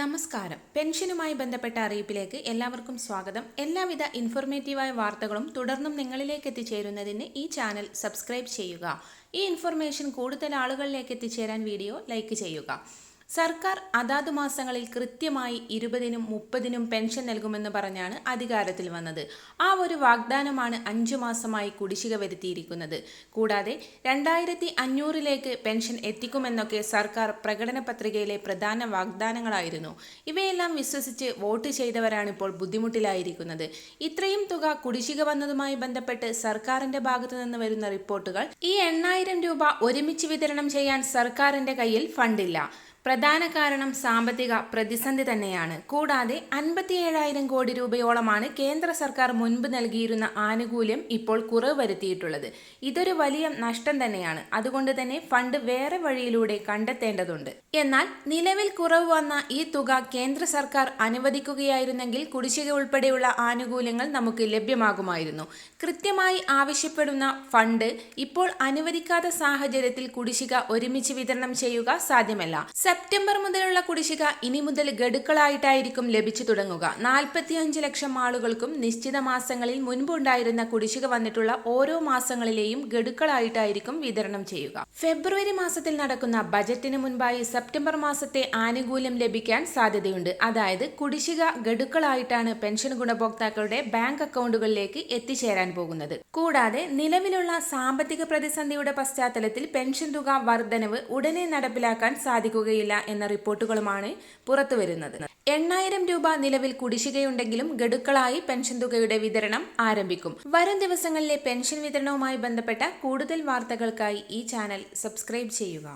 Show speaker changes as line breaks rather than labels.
നമസ്കാരം. പെൻഷനുമായി ബന്ധപ്പെട്ട അറിയിപ്പിലേക്ക് എല്ലാവർക്കും സ്വാഗതം. എല്ലാവിധ ഇൻഫോർമേറ്റീവായ വാർത്തകളും തുടർന്നും നിങ്ങളിലേക്ക് എത്തിച്ചേരുന്നതിന് ഈ ചാനൽ സബ്സ്ക്രൈബ് ചെയ്യുക. ഈ ഇൻഫർമേഷൻ കൂടുതൽ ആളുകളിലേക്ക് എത്തിച്ചേരാൻ വീഡിയോ ലൈക്ക് ചെയ്യുക. സർക്കാർ അതാതു മാസങ്ങളിൽ കൃത്യമായി ഇരുപതിനും മുപ്പതിനും പെൻഷൻ നൽകുമെന്ന് പറഞ്ഞാണ് അധികാരത്തിൽ വന്നത്. ആ ഒരു വാഗ്ദാനമാണ് അഞ്ചു മാസമായി കുടിശ്ശിക വരുത്തിയിരിക്കുന്നത്. കൂടാതെ രണ്ടായിരത്തി അഞ്ഞൂറിലേക്ക് പെൻഷൻ എത്തിക്കുമെന്നൊക്കെ സർക്കാർ പ്രകടന പത്രികയിലെ പ്രധാന വാഗ്ദാനങ്ങളായിരുന്നു. ഇവയെല്ലാം വിശ്വസിച്ച് വോട്ട് ചെയ്തവരാണ് ഇപ്പോൾ ബുദ്ധിമുട്ടിലായിരിക്കുന്നത്. ഇത്രയും തുക കുടിശ്ശിക വന്നതുമായി ബന്ധപ്പെട്ട് സർക്കാരിന്റെ ഭാഗത്തു നിന്ന് വരുന്ന റിപ്പോർട്ടുകൾ ഈ എണ്ണായിരം രൂപ ഒരുമിച്ച് വിതരണം ചെയ്യാൻ സർക്കാരിന്റെ കയ്യിൽ ഫണ്ടില്ല. പ്രധാന കാരണം സാമ്പത്തിക പ്രതിസന്ധി തന്നെയാണ്. കൂടാതെ അൻപത്തിയേഴായിരം കോടി രൂപയോളമാണ് കേന്ദ്ര സർക്കാർ മുൻപ് നൽകിയിരുന്ന ആനുകൂല്യം ഇപ്പോൾ കുറവ് വരുത്തിയിട്ടുള്ളത്. ഇതൊരു വലിയ നഷ്ടം തന്നെയാണ്. അതുകൊണ്ട് തന്നെ ഫണ്ട് വേറെ വഴിയിലൂടെ കണ്ടെത്തേണ്ടതുണ്ട്. എന്നാൽ നിലവിൽ കുറവ് വന്ന ഈ തുക കേന്ദ്ര സർക്കാർ അനുവദിക്കുകയായിരുന്നെങ്കിൽ കുടിശ്ശിക ഉൾപ്പെടെയുള്ള ആനുകൂല്യങ്ങൾ നമുക്ക് ലഭ്യമാകുമായിരുന്നു. കൃത്യമായി ആവശ്യപ്പെടുന്ന ഫണ്ട് ഇപ്പോൾ അനുവദിക്കാത്ത സാഹചര്യത്തിൽ കുടിശ്ശിക ഒരുമിച്ച് വിതരണം ചെയ്യുക സാധ്യമല്ല. സെപ്റ്റംബർ മുതലുള്ള കുടിശ്ശിക ഇനി മുതൽ ഗഡുക്കളായിട്ടായിരിക്കും ലഭിച്ചു തുടങ്ങുക. നാൽപ്പത്തിയഞ്ച് ലക്ഷം ആളുകൾക്കും നിശ്ചിത മാസങ്ങളിൽ മുൻപുണ്ടായിരുന്ന കുടിശ്ശിക വന്നിട്ടുള്ള ഓരോ മാസങ്ങളിലെയും ഗഡുക്കളായിട്ടായിരിക്കും വിതരണം ചെയ്യുക. ഫെബ്രുവരി മാസത്തിൽ നടക്കുന്ന ബജറ്റിന് മുൻപായി സെപ്റ്റംബർ മാസത്തെ ആനുകൂല്യം ലഭിക്കാൻ സാധ്യതയുണ്ട്. അതായത് കുടിശ്ശിക ഗഡുക്കളായിട്ടാണ് പെൻഷൻ ഗുണഭോക്താക്കളുടെ ബാങ്ക് അക്കൗണ്ടുകളിലേക്ക് എത്തിച്ചേരാൻ പോകുന്നത്. കൂടാതെ നിലവിലുള്ള സാമ്പത്തിക പ്രതിസന്ധിയുടെ പശ്ചാത്തലത്തിൽ പെൻഷൻ തുക വർധനവ് ഉടനെ നടപ്പിലാക്കാൻ സാധിക്കുകയില്ല എന്ന റിപ്പോർട്ടുകളുമാണ് പുറത്തുവരുന്നത് എണ്ണായിരം രൂപ നിലവിൽ കുടിശ്ശികയുണ്ടെങ്കിലും ഗഡുക്കളായി പെൻഷൻ തുകയുടെ വിതരണം ആരംഭിക്കും. വരും ദിവസങ്ങളിലെ പെൻഷൻ വിതരണവുമായി ബന്ധപ്പെട്ട കൂടുതൽ വാർത്തകൾക്കായി ഈ ചാനൽ സബ്സ്ക്രൈബ് ചെയ്യുക.